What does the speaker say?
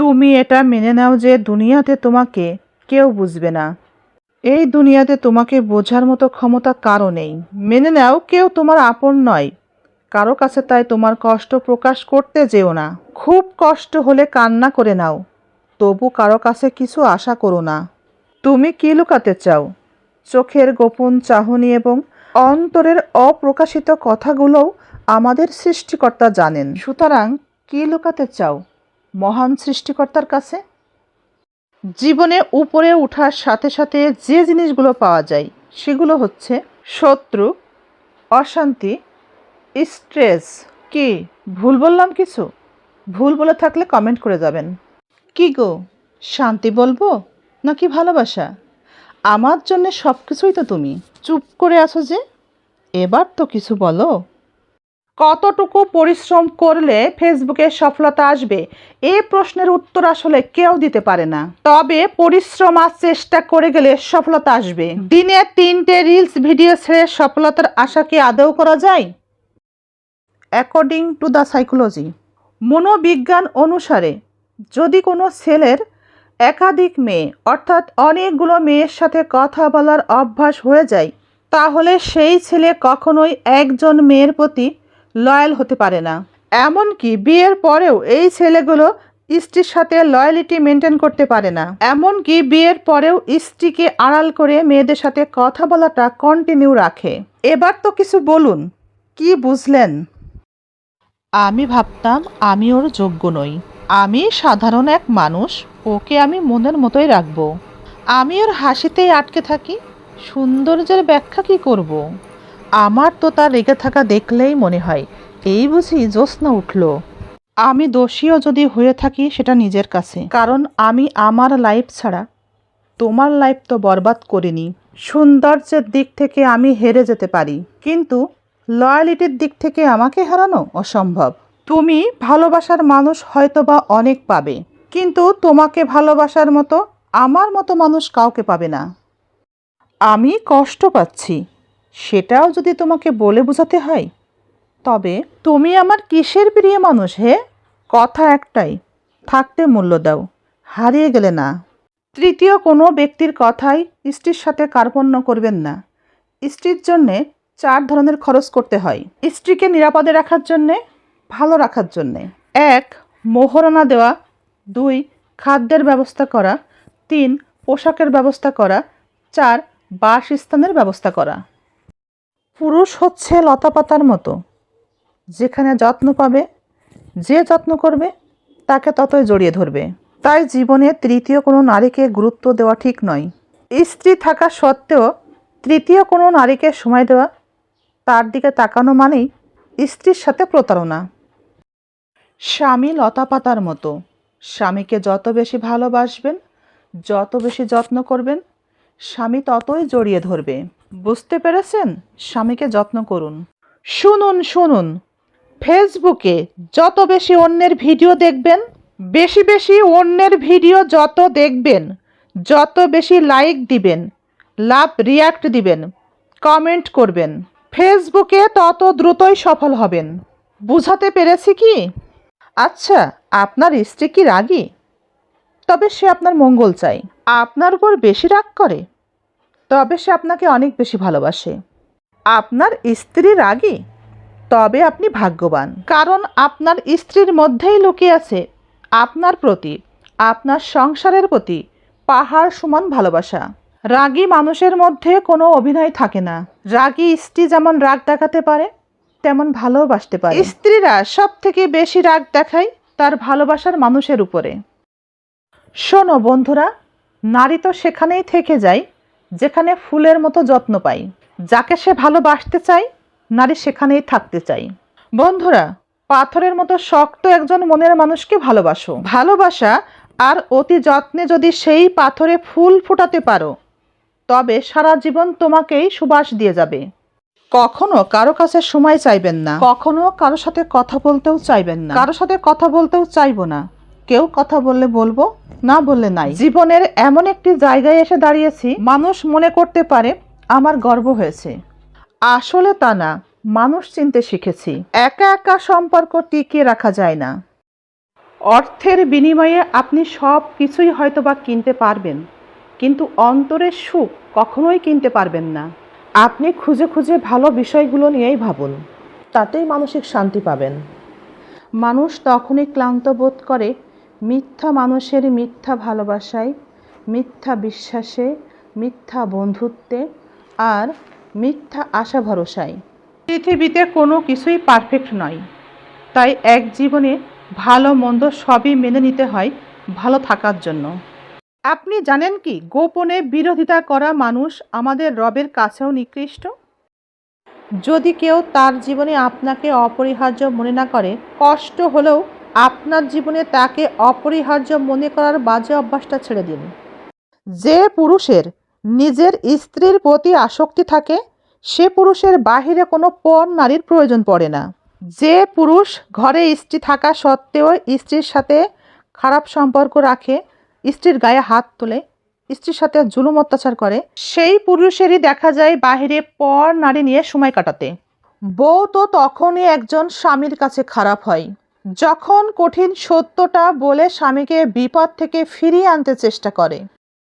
তুমি এটা মেনে নাও যে দুনিয়াতে তোমাকে কেউ বুঝবে না। এই দুনিয়াতে তোমাকে বোঝার মতো ক্ষমতা কারও নেই। মেনে নাও, কেউ তোমার আপন নয়। কারও কাছে তাই তোমার কষ্ট প্রকাশ করতে যেও না। খুব কষ্ট হলে কান্না করে নাও। তবু কারও কাছে কিছু আশা করো না। তুমি কি লুকাতে চাও? চোখের গোপন চাহনি এবং অন্তরের অপ্রকাশিত কথাগুলোও আমাদের সৃষ্টিকর্তা জানেন। সুতরাং কি লুকাতে চাও? মহান সৃষ্টিকর্তার কাছে। জীবনে উপরে ওঠার সাথে সাথে যে জিনিসগুলো পাওয়া যায়, সেগুলো হচ্ছে শত্রু, অশান্তি, স্ট্রেস। কি, ভুল বললাম কিছু? ভুল বলে থাকলে কমেন্ট করে যাবেন। কি গো, শান্তি বলব নাকি ভালোবাসা? আমার জন্য সব কিছুই তো তুমি। চুপ করে আছো যে? এবার তো কিছু বলো। কতটুকু পরিশ্রম করলে ফেসবুকে সফলতা আসবে? এ প্রশ্নের উত্তর আসলে কেউ দিতে পারে না। তবে পরিশ্রম আর চেষ্টা করে গেলে সফলতা আসবে। দিনে তিনটে রিলস ভিডিও ছেড়ে সফলতার আশা কি আদৌ করা যায়? অ্যাকর্ডিং টু দ্য সাইকোলজি মনোবিজ্ঞান অনুসারে যদি কোনো ছেলের একাধিক মেয়ে, অর্থাৎ অনেকগুলো মেয়ের সাথে কথা বলার অভ্যাস হয়ে যায়, তাহলে সেই ছেলে কখনোই একজন মেয়ের প্রতি লয়াল হতে পারে না। এমনকি বিয়ের পরেও এই ছেলেগুলো স্ত্রীর সাথে লয়ালিটি মেনটেন করতে পারে না। এমনকি বিয়ের পরেও স্ত্রীকে আড়াল করে মেয়েদের সাথে কথা বলাটা কন্টিনিউ রাখে। এবার তো কিছু বলুন, কি বুঝলেন? আমি ভাবতাম আমি ওর যোগ্য নই। আমি সাধারণ এক মানুষ, ওকে আমি মনের মতোই রাখব। আমি ওর হাসিতেই আটকে থাকি, সৌন্দর্যের ব্যাখ্যা কি করব। আমার তো তার রেগে থাকা দেখলেই মনে হয়। এই বুঝি জ্যোৎস্না উঠল। আমি দোষীও যদি হয়ে থাকি সেটা নিজের কাছে। কারণ আমি আমার লাইফ ছাড়া তোমার লাইফ তো বরবাদ করিনি। সৌন্দর্যের দিক থেকে আমি হেরে যেতে পারি। কিন্তু লয়ালিটির দিক থেকে আমাকে হারানো অসম্ভব। তুমি ভালোবাসার মানুষ হয়তো বা অনেক পাবে। কিন্তু তোমাকে ভালোবাসার মতো আমার মতো মানুষ কাউকে পাবে না। আমি কষ্ট পাচ্ছি। সেটাও যদি তোমাকে বলে বোঝাতে হয়, তবে তুমি আমার কিসের প্রিয় মানুষ হে? কথা একটাই, থাকতে মূল্য দাও, হারিয়ে গেলে না। তৃতীয়, কোনো ব্যক্তির কথাই স্ত্রীর সাথে কার্পণ্য করবেন না। স্ত্রীর জন্যে চার ধরনের খরচ করতে হয়। স্ত্রীকে নিরাপদে রাখার জন্যে, ভালো রাখার জন্যে। এক মোহরণা দেওয়া। দুই, খাদ্যের ব্যবস্থা করা। তিন, পোশাকের ব্যবস্থা করা। চার, বাসস্থানের ব্যবস্থা করা। পুরুষ হচ্ছে লতাপাতার মতো। যেখানে যত্ন পাবে, যে যত্ন করবে, তাকে ততই জড়িয়ে ধরবে। তাই জীবনে তৃতীয় কোনো নারীকে গুরুত্ব দেওয়া ঠিক নয়। স্ত্রী থাকা সত্ত্বেও তৃতীয় কোনো নারীকে সময় দেওয়া তার দিকে তাকানো মানেই স্ত্রীর সাথে প্রতারণা। স্বামী লতাপাতার মতো। স্বামীকে যত বেশি ভালোবাসবেন, যত বেশি যত্ন করবেন, স্বামী ততই জড়িয়ে ধরবে। বুঝতে পেরেছেন? স্বামীকে যত্ন করুন। শুনুন শুনুন। ফেসবুকে যত বেশি অন্যের ভিডিও দেখবেন, বেশি বেশি অন্যের ভিডিও যত দেখবেন, যত বেশি লাইক দিবেন, লাভ রিয়াক্ট দিবেন কমেন্ট করবেন। ফেসবুকে তত দ্রুতই সফল হবেন। বুঝাতে পেরেছি কি? আচ্ছা আপনার স্ত্রী কি রাগী? তবে সে আপনার মঙ্গল চায়। আপনার উপর বেশি রাগ করে। তবে সে আপনাকে অনেক বেশি ভালোবাসে। আপনার স্ত্রী রাগী? তবে আপনি ভাগ্যবান। কারণ আপনার স্ত্রীর মধ্যেই লুকিয়ে আছে আপনার প্রতি, আপনার সংসারের প্রতি পাহাড় সমান ভালোবাসা। রাগী মানুষের মধ্যে কোনো অভিনয় থাকে না। রাগী স্ত্রী যেমন রাগ দেখাতে পারে, তেমন ভালোবাসতে পারে। স্ত্রীরা সব থেকে বেশি রাগ দেখায় তার ভালোবাসার মানুষের উপরে। শোনো বন্ধুরা, নারী তো সেখানেই থেকে যায়। যেখানে ফুলের মতো যত্ন পাই, যাকে সে ভালোবাসতে চায়, নারী সেখানেই থাকতে চাই। বন্ধুরা, পাথরের মতো শক্ত একজন মনের মানুষকে ভালোবাসো। ভালোবাসা আর অতি যত্নে যদি সেই পাথরে ফুল ফোটাতে পারো, তবে সারা জীবন তোমাকেই সুবাস দিয়ে যাবে। কখনো কারও কাছে সময় চাইবেন না। কখনো কারও সাথে কথা বলতেও চাইবেন না। কারও সাথে কথা বলতেও চাইব না। কেউ কথা বললে বলব, না বললে নাই। জীবনের এমন একটি জায়গায় এসে দাঁড়িয়েছি, মানুষ মনে করতে পারে আমার গর্ব হয়েছে। আসলে তা না, মানুষ চিনতে শিখেছি। একা একা সম্পর্ক টিকিয়ে রাখা যায় না। অর্থের বিনিময়ে আপনি সব কিছুই হয়তো বা কিনতে পারবেন, কিন্তু অন্তরের সুখ কখনোই কিনতে পারবেন না। আপনি খুঁজে খুঁজে ভালো বিষয়গুলো নিয়েই ভাবুন, তাতেই মানসিক শান্তি পাবেন। মানুষ তখনই ক্লান্ত বোধ করে মিথ্যা মানুষের মিথ্যা ভালোবাসায়, মিথ্যা বিশ্বাসে, মিথ্যা বন্ধুত্বে আর মিথ্যা আশা ভরসায়। পৃথিবীতে কোনো কিছুই পারফেক্ট নয়। তাই এক জীবনে ভালো মন্দ সবই মেনে নিতে হয় ভালো থাকার জন্য। আপনি জানেন কি, গোপনে বিরোধিতা করা মানুষ আমাদের রবের কাছেও নিকৃষ্ট? যদি কেউ তার জীবনে আপনাকে অপরিহার্য মনে না করে, কষ্ট হলেও আপনার জীবনে তাকে অপরিহার্য মনে করার বাজে অভ্যাসটা ছেড়ে দিন। যে পুরুষের নিজের স্ত্রীর প্রতি আসক্তি থাকে, সে পুরুষের বাহিরে কোনো পর নারীর প্রয়োজন পড়ে না। যে পুরুষ ঘরে স্ত্রী থাকা সত্ত্বেও স্ত্রীর সাথে খারাপ সম্পর্ক রাখে, স্ত্রীর গায়ে হাত তোলে, স্ত্রীর সাথে জুলুম অত্যাচার করে, সেই পুরুষেরই দেখা যায় বাহিরে পর নারী নিয়ে সময় কাটাতে। বউ তো তখনই একজন স্বামীর কাছে খারাপ হয়। যখন কঠিন সত্যটা বলে স্বামীকে বিপদ থেকে ফিরিয়ে আনতে চেষ্টা করে।